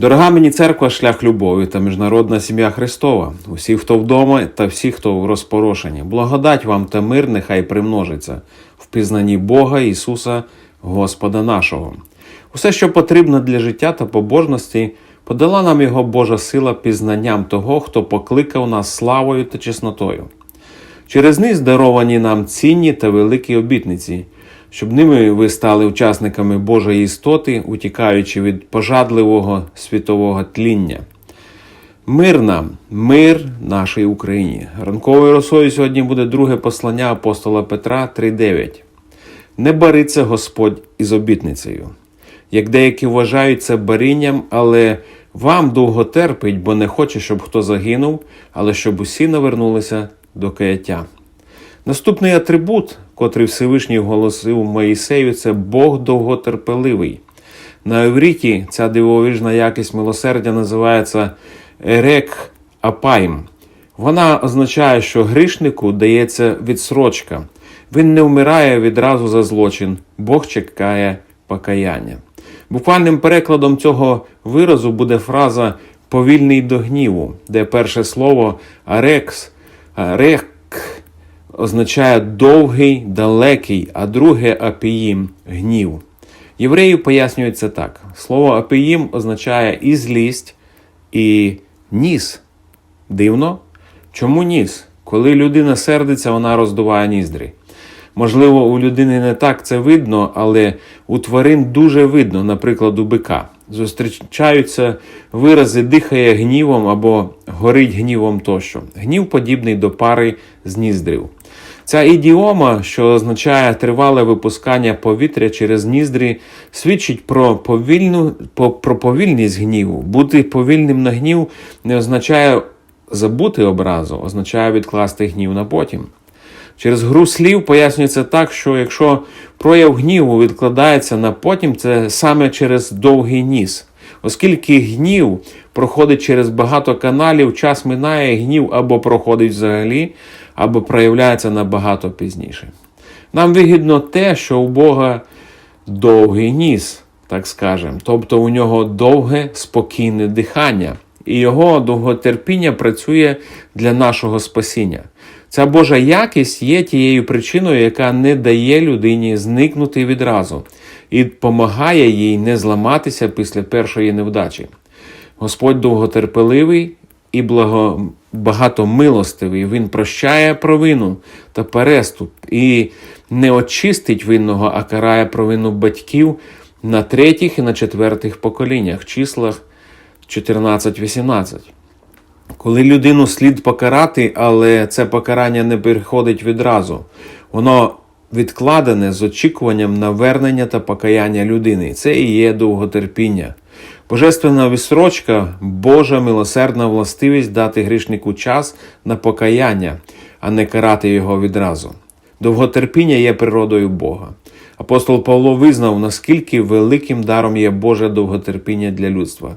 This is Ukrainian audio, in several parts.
Дорога мені церква, шлях любові та міжнародна сім'я Христова, усі, хто вдома та всі, хто в розпорошенні. Благодать вам та мир нехай примножиться в пізнанні Бога Ісуса, Господа нашого. Усе, що потрібно для життя та побожності, подала нам Його Божа сила пізнанням того, хто покликав нас славою та чеснотою. Через них даровані нам цінні та великі обітниці, щоб ними ви стали учасниками Божої істоти, утікаючи від пожадливого світового тління. Мир нам, мир нашій Україні. Ранковою росою сьогодні буде друге послання апостола Петра 3.9. Не бариться Господь із обітницею. Як деякі вважають це барінням, але вам довго терпить, бо не хоче, щоб хто загинув, але щоб усі навернулися до каяття. Наступний атрибут, котрий Всевишній оголосив Моїсею, це Бог довготерпеливий. На івріті ця дивовижна якість милосердя називається ерек апайм. Вона означає, що грішнику дається відсрочка. Він не вмирає відразу за злочин, Бог чекає покаяння. Буквальним перекладом цього виразу буде фраза повільний до гніву, де перше слово арекс, арек означає довгий, далекий, а друге апіїм гнів. Євреї пояснюють це так: слово апіїм означає і злість, і ніс. Дивно? Чому ніс? Коли людина сердиться, вона роздуває ніздрі. Можливо, у людини не так це видно, але у тварин дуже видно, наприклад, у бика. Зустрічаються вирази дихає гнівом або горить гнівом тощо. Гнів подібний до пари з ніздрів. Ця ідіома, що означає тривале випускання повітря через ніздрі, свідчить про повільну по- про повільність гніву. Бути повільним на гнів не означає забути образу, означає відкласти гнів на потім. Через гру слів пояснюється так, що якщо прояв гніву відкладається на потім, це саме через довгий ніс. Оскільки гнів проходить через багато каналів, час минає, гнів або проходить взагалі, або проявляється набагато пізніше. Нам вигідно те, що у Бога довгий ніс, так скажемо, тобто у нього довге спокійне дихання, і його довготерпіння працює для нашого спасіння. Ця Божа якість є тією причиною, яка не дає людині зникнути відразу і допомагає їй не зламатися після першої невдачі. Господь довготерпеливий і благо, багатомилостивий. Він прощає провину та переступ і не очистить винного, а карає провину батьків на третіх і на четвертих поколіннях, числах 14-18. Коли людину слід покарати, але це покарання не приходить відразу, воно відкладене з очікуванням на вернення та покаяння людини. Це і є довготерпіння. Божественна відсрочка Божа милосердна властивість дати грішнику час на покаяння, а не карати його відразу. Довготерпіння є природою Бога. Апостол Павло визнав, наскільки великим даром є Боже довготерпіння для людства.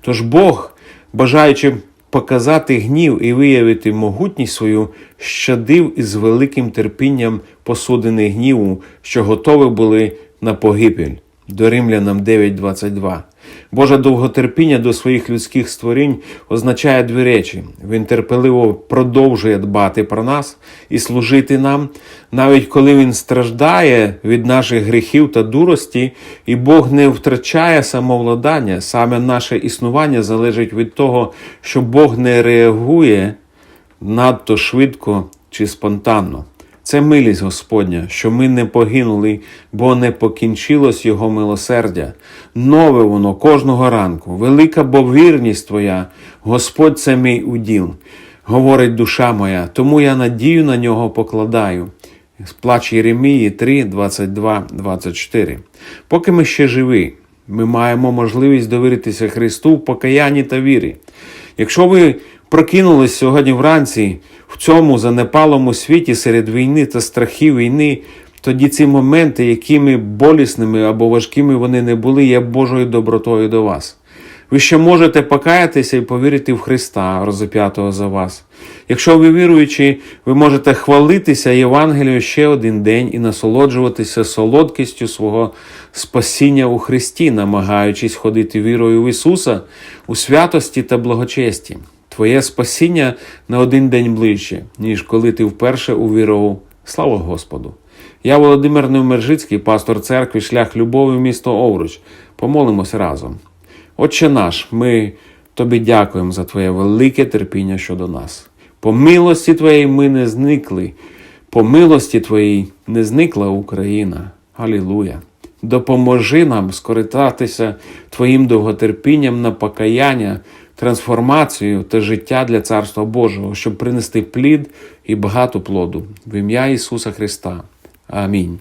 Тож Бог, бажаючи показати гнів і виявити могутність свою, щадив із великим терпінням посудини гніву, що готові були на погибель. До Римлянам 9.22. Боже довготерпіння до своїх людських створінь означає дві речі. Він терпеливо продовжує дбати про нас і служити нам, навіть коли Він страждає від наших гріхів та дурості, і Бог не втрачає самовладання. Саме наше існування залежить від того, що Бог не реагує надто швидко чи спонтанно. Це милість Господня, що ми не погинули, бо не покінчилось Його милосердя. Нове воно кожного ранку, велика бо вірність Твоя, Господь це мій уділ, говорить душа моя, тому я надію на нього покладаю. Плач Єремії 3, 22, 24. Поки ми ще живі, ми маємо можливість довіритися Христу в покаянні та вірі. Якщо ви прокинулись сьогодні вранці в цьому занепалому світі серед війни та страхів війни, тоді ці моменти, якими болісними або важкими вони не були, є Божою добротою до вас. Ви ще можете покаятися і повірити в Христа, розіп'ятого за вас. Якщо ви віруючі, ви можете хвалитися Євангелію ще один день і насолоджуватися солодкістю свого спасіння у Христі, намагаючись ходити вірою в Ісуса у святості та благочесті. Твоє спасіння на один день ближче, ніж коли ти вперше увірував. Слава Господу! Я Володимир Невмержицький, пастор церкви, шлях любові, місто Овруч. Помолимося разом. Отче наш, ми тобі дякуємо за Твоє велике терпіння щодо нас. По милості Твоїй ми не зникли, по милості Твоїй не зникла Україна. Алілуя! Допоможи нам скористатися Твоїм довготерпінням на покаяння, трансформацію та життя для Царства Божого, щоб принести плід і багато плоду в ім'я Ісуса Христа. Амінь.